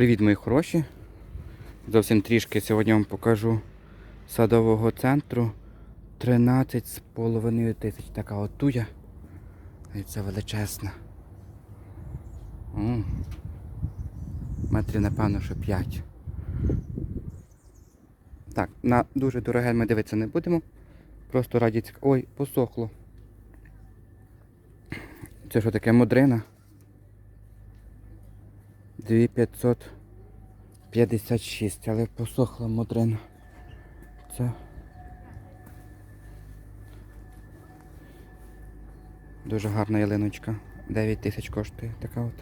Привіт, мої хороші. Зовсім трішки сьогодні вам покажу садового центру. 13,5 тисяч. Така от туя. І це величезна. О, метрів, напевно, що 5. Так, на дуже дороге ми дивитися не будемо. Просто раді. Ой, посохло. Це що таке модрина? 2556, але посохла модрина. Це. Дуже гарна ялиночка. 9 тисяч коштує. Така от.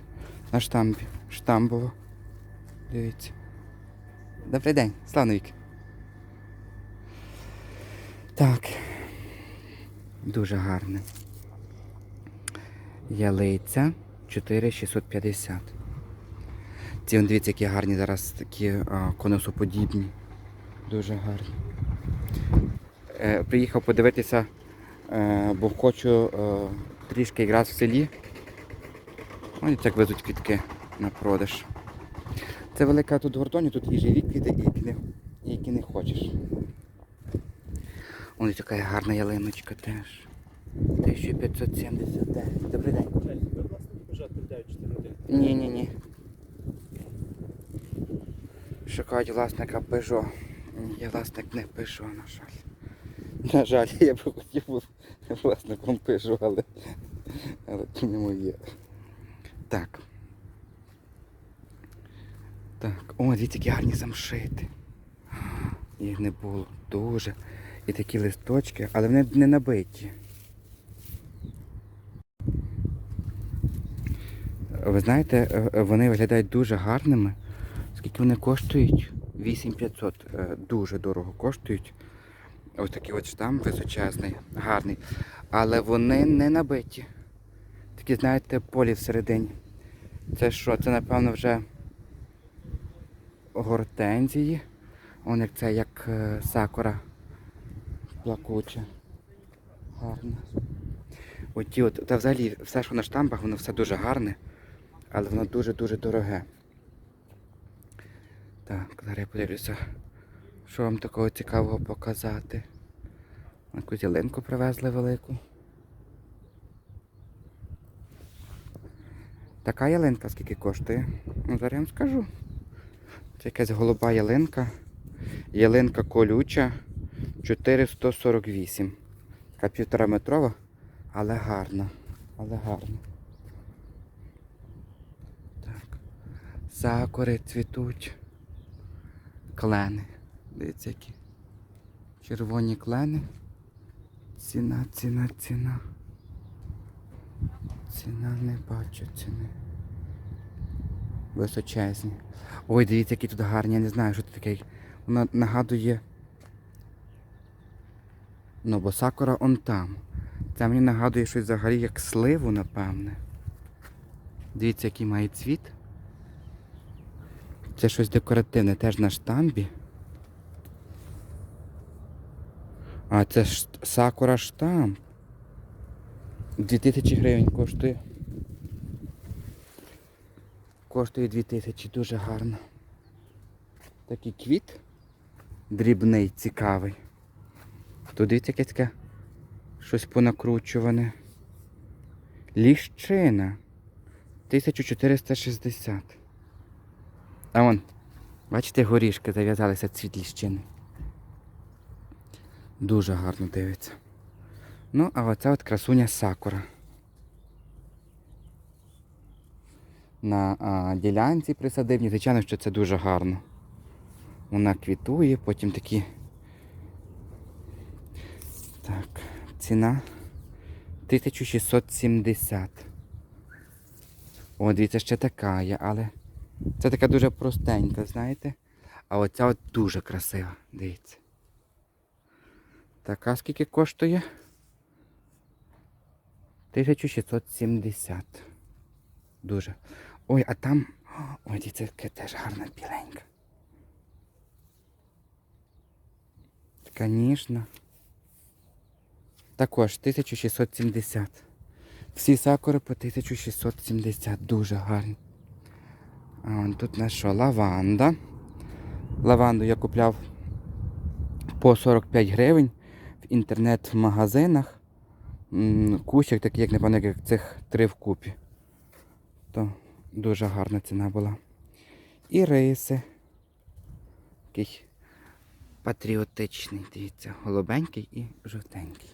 На штамбі. Штамбово. Дивіться. Добрий день, славний вік. Так. Дуже гарне. Ялиця 4650. Ці дивіться, які гарні зараз такі а, конусоподібні. Дуже гарні. Е, приїхав подивитися, е, бо хочу е, трішки якраз в селі. Ось як везуть квітки на продаж. Це велика тут гордоні, тут і живі квіти, і які не, і які не хочеш. Ось така гарна ялиночка теж. 1579. Добрий день. Ви власне бюджет 941. Ні, ні, ні. Шукають власника Peugeot. Я власник не Peugeot, на жаль. На жаль, я би хотів бути власником Peugeot, але, але це не моє. Так. Так, о, дивіться, які гарні самшити. Їх не було дуже. І такі листочки, але вони не набиті. Ви знаєте, е, е, вони виглядають дуже гарними. Скільки вони коштують? 8500. Е, Дуже дорого коштують. Ось такий от штамп височезний, гарний. Але вони не набиті. Такі, знаєте, полі всередині. Це що? Це, напевно, вже гортензії. Вон як це, як е, сакура плакуча. Гарно. Оті от, та взагалі все, що на штампах, воно все дуже гарне, але воно дуже-дуже дороге. Так, зараз я подивлюся, що вам такого цікавого показати. Якусь ялинку привезли велику. Така ялинка скільки коштує? Ну, зараз я вам скажу. Це якась голуба ялинка. Ялинка колюча 448. Така півтора метрова, але гарна. Але гарна. Так. Сакури цвітуть. Клени. Дивіться які. Червоні клени. Ціна, ціна, ціна. Ціна не бачу ціни. Височезні. Ой, дивіться, які тут гарні, я не знаю, що це таке. Воно нагадує. Ну, бо сакура он там. Це мені нагадує щось взагалі як сливу, напевне. Дивіться, який має цвіт. Це щось декоративне, теж на штамбі. А це ж сакура штамп. 2000 гривень коштує. Коштує 2000, дуже гарно. Такий квіт дрібний, цікавий. Тут дивіться якесь таке щось понакручуване. Ліщина. 1460. А вон, бачите, горішки зав'язалися цвіт ліщини. Дуже гарно дивиться. Ну, а оця от красуня сакура. На а, ділянці присадибній, звичайно, що це дуже гарно. Вона квітує, потім такі. Так, ціна 1670. О, дивіться, ще така є, але це така дуже простенька, знаєте? А оця от дуже красива, дивіться. Така скільки коштує? 1670. Дуже. Ой, а там... Ой, дивіться, теж гарна біленька. Ніжна. Також 1670. Всі сакури по 1670. Дуже гарні. Тут у нас що? Лаванда. Лаванду я купляв по 45 гривень в інтернет-магазинах. Кущик такий, як напевно, як цих три вкупі. То дуже гарна ціна була. І риси. Такий патріотичний, дивіться, голубенький і жовтенький.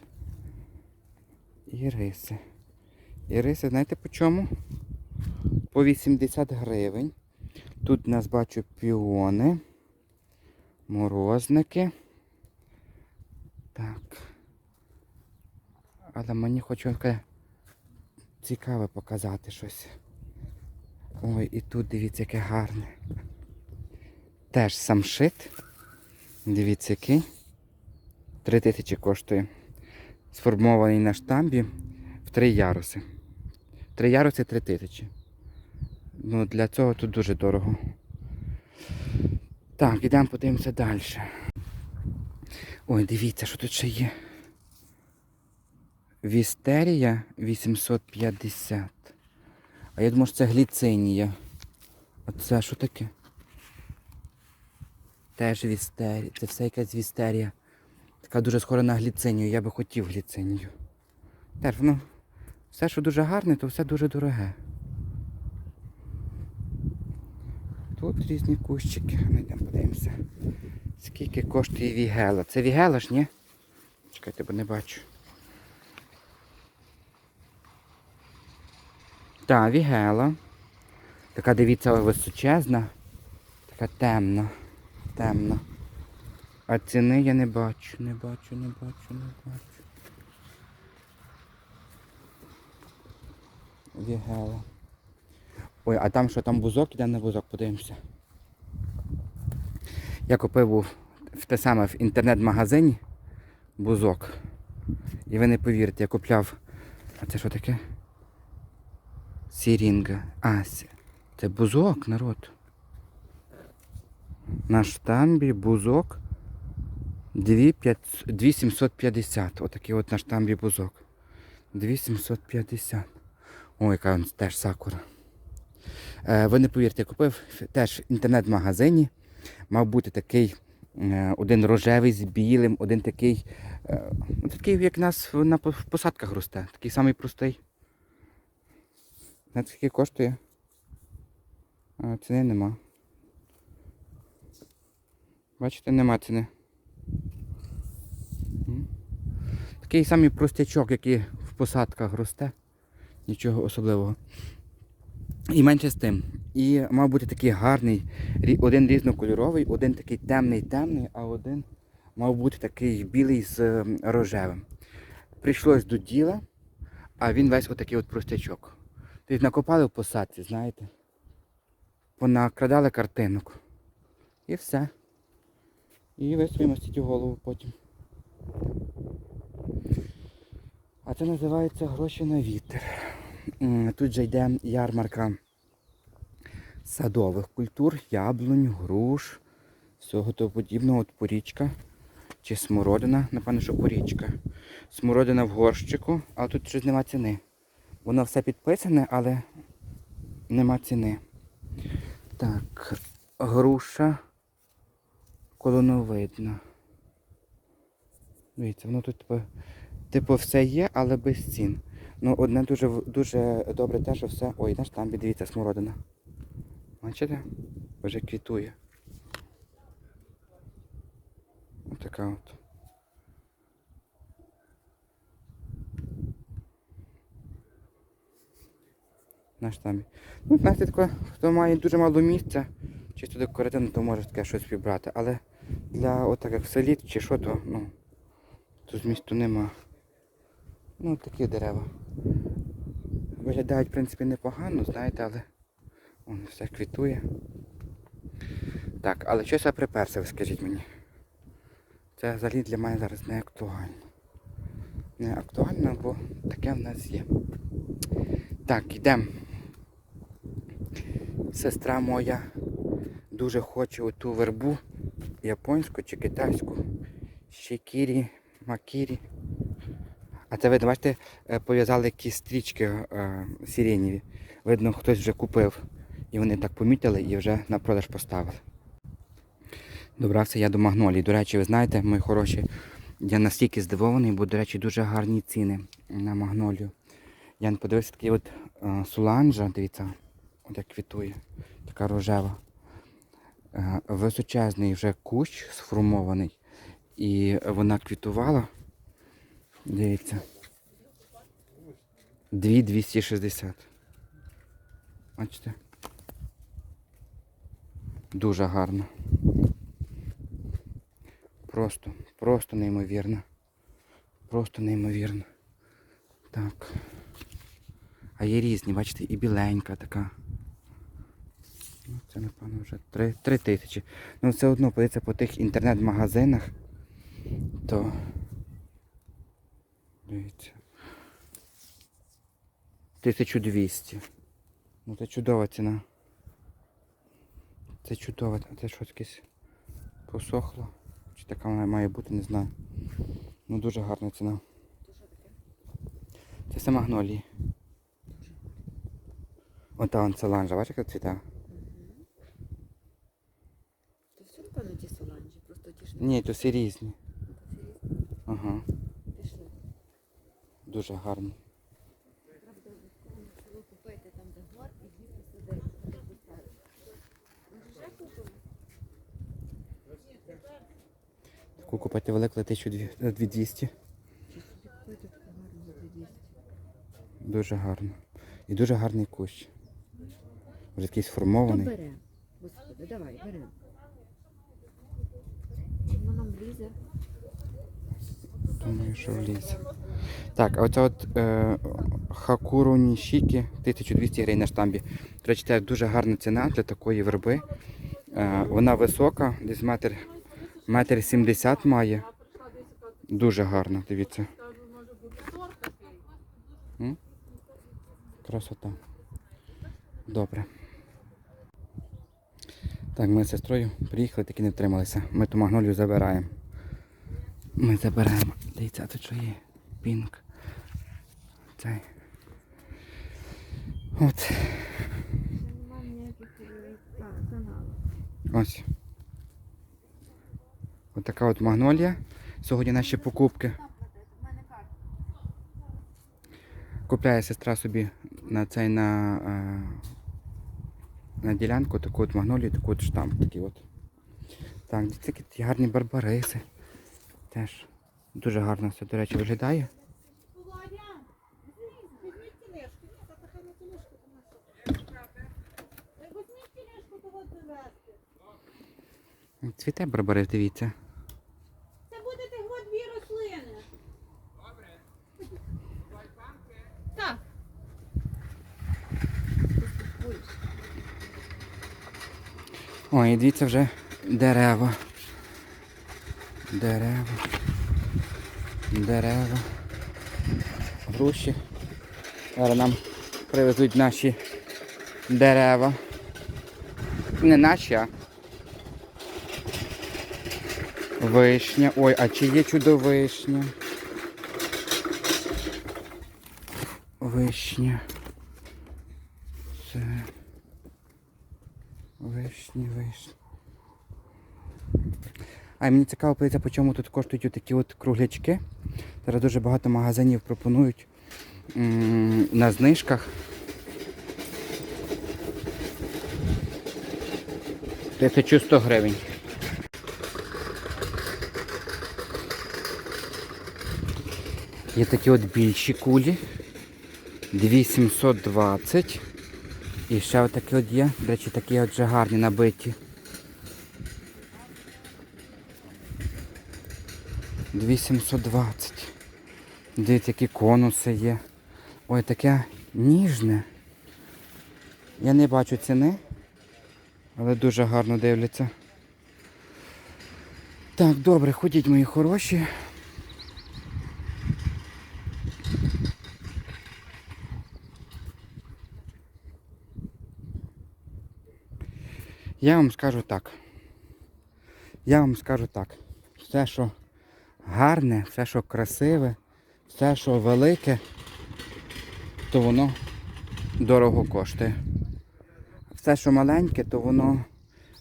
І риси. І риси, знаєте по чому? По 80 гривень. Тут нас бачу піони, морозники. Так. Але мені хочу цікаве показати щось. Ой, і тут дивіться, яке гарне. Теж самшит. Дивіться, який. Три тисячі коштує. Сформований на штамбі в три яруси. Три яруси три тисячі. Ну, для цього тут дуже дорого. Так, ідемо подивимося далі. Ой, дивіться, що тут ще є. Вістерія 850. А я думаю, що це гліцинія. Оце що таке? Теж вістерія. Це все якась вістерія. Така дуже схожа на гліцинію. Я би хотів гліцинію. Теж, ну, все, що дуже гарне, то все дуже дороге. Тут різні кущики. Ми йдемо подивимося. Скільки коштує вігела? Це вігела ж, ні? Чекайте, бо не бачу. Так, вігела. Така, дивіться, височезна. Така темна. Темна. А ціни я не бачу, не бачу, не бачу, не бачу. Вігела. Ой, а там що там бузок, іде на бузок, подивимося. Я купив в те саме в інтернет-магазині бузок. І ви не повірите, я купляв. А це що таке? Сірінга. А, це бузок, народ. На штамбі бузок 2500 2750. Отакий от на штамбі бузок. 2750. Ой, яка теж сакура. Е, ви не повірте, я купив теж в інтернет-магазині. Мав бути такий е, один рожевий з білим, один такий, е, ну, такий, як у нас на посадках росте. Такий самий простий. Знаєте, скільки коштує? Ціни нема. Бачите, нема ціни. Такий самий простячок, який в посадках росте. Нічого особливого. І менше з тим. І мав бути такий гарний, один різнокольоровий, один такий темний темний, а один мав бути такий білий з ем, рожевим. Прийшлось до діла, а він весь отакий от простячок. Тобто накопали в посадці, знаєте. Понакрадали картинок. І все. І ви собі голову потім. А це називається гроші на вітер. Тут же йде ярмарка садових культур, яблунь, груш, всього того подібного, от порічка чи смородина, напевно, що порічка. Смородина в горщику, а тут щось нема ціни. Воно все підписане, але нема ціни. Так, груша колоновидна. Дивіться, воно тут типу, типу все є, але без цін. Ну, одне дуже дуже добре те, що все. Ой, наш там, дивіться, смородина. Бачите? Вже квітує. Ось така от. На штамбі. Ну, таке, хто має дуже мало місця, чисто декоративно, то може таке щось вибрати. Але для отак як в чи що, то ну, тут змісту нема. Ну, такі дерева. Виглядають, в принципі, непогано, знаєте, але вон, все квітує. Так, але щось я приперся, ви скажіть мені. Це взагалі для мене зараз не актуально. Не актуально, бо таке в нас є. Так, йдемо. Сестра моя дуже хоче оту вербу японську чи китайську. Шикірі, макірі. А це видно, бачите, пов'язали якісь стрічки е, сиренєві. Видно, хтось вже купив. І вони так помітили і вже на продаж поставили. Добрався я до магнолії. До речі, ви знаєте, мої хороші, я настільки здивований, бо, до речі, дуже гарні ціни на магнолію. Я не подивився такий от е, суланжа, дивіться, от як квітує, така рожева. Е, височезний вже кущ сформований. І вона квітувала. Дивіться. 2260. Бачите? Дуже гарно. Просто, просто неймовірно. Просто неймовірно. Так. А є різні, бачите, і біленька така. Ну, це, напевно, вже 3, 3 тисячі. Ну, все одно, подивіться по тих інтернет-магазинах, то. Дивіться. 1200. Ну це чудова ціна. Це чудова, це щось якесь посохло. Чи така вона має бути, не знаю. Ну дуже гарна ціна. Це все магнолії. Ота он саланжа, бачиш, яка цвіта? То все, напевно, ті соланжі, просто ті ж Ні, то всі різні. Ага. Дуже купимо? Таку купити велику 1200. Чи собі купити таку гарну за 200? Дуже гарно. І дуже гарний кущ. Вже такий То сформований. беремо. Господи, давай, беремо. Воно нам влізе. Думаю, що. Так, а оця от е, Хакуру Нішікі 1200 гривень на штамбі. До речі, це дуже гарна ціна для такої верби. Е, вона висока, десь метр, метр 70 має. Дуже гарна, дивіться. Красота. Добре. Так, ми з сестрою приїхали, таки не втрималися. Ми ту магнолію забираємо. Ми заберемо. Дивіться, тут що є? Пінк. Цей. От. Ось. Ось така от магнолія. Сьогодні наші покупки. Купляє сестра собі на цей на, е, на ділянку таку от магнолію, таку от штамп. Такий от. Так, які гарні барбариси. Теж дуже гарно все, до речі, виглядає. Цвіте барбарис, дивіться. Це будете його дві рослини. Добре. Так. Ой, і дивіться вже дерева. Дерева. Дерева. Груші. Зараз нам привезуть наші дерева. Не наші, а. Вишня. Ой, а чи є чудовишня? Вишня. Це. Вишні, вишні. А мені цікаво подивитися, по чому тут коштують такі от круглячки. Зараз дуже багато магазинів пропонують на знижках. Тисячу сто гривень. Є такі от більші кулі. 2720. І ще отакі от є. До речі, такі от вже гарні набиті. 2720. Дивіться, які конуси є. Ой, таке ніжне. Я не бачу ціни, але дуже гарно дивляться. Так, добре, ходіть, мої хороші. Я вам скажу так. Я вам скажу так. Все, що гарне, все, що красиве, все, що велике, то воно дорого коштує. Все, що маленьке, то воно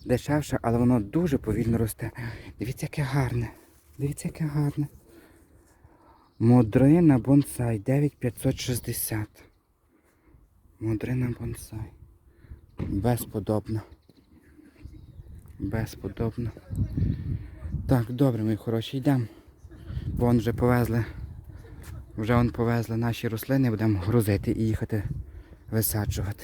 дешевше, але воно дуже повільно росте. Дивіться, яке гарне. Дивіться, яке гарне. Модрина бонсай 9560. Модрина бонсай. Безподобно. Безподобно. Так, добре, мої хороші, йдемо. Бо вже повезли. Вже он повезли наші рослини, будемо грузити і їхати висаджувати.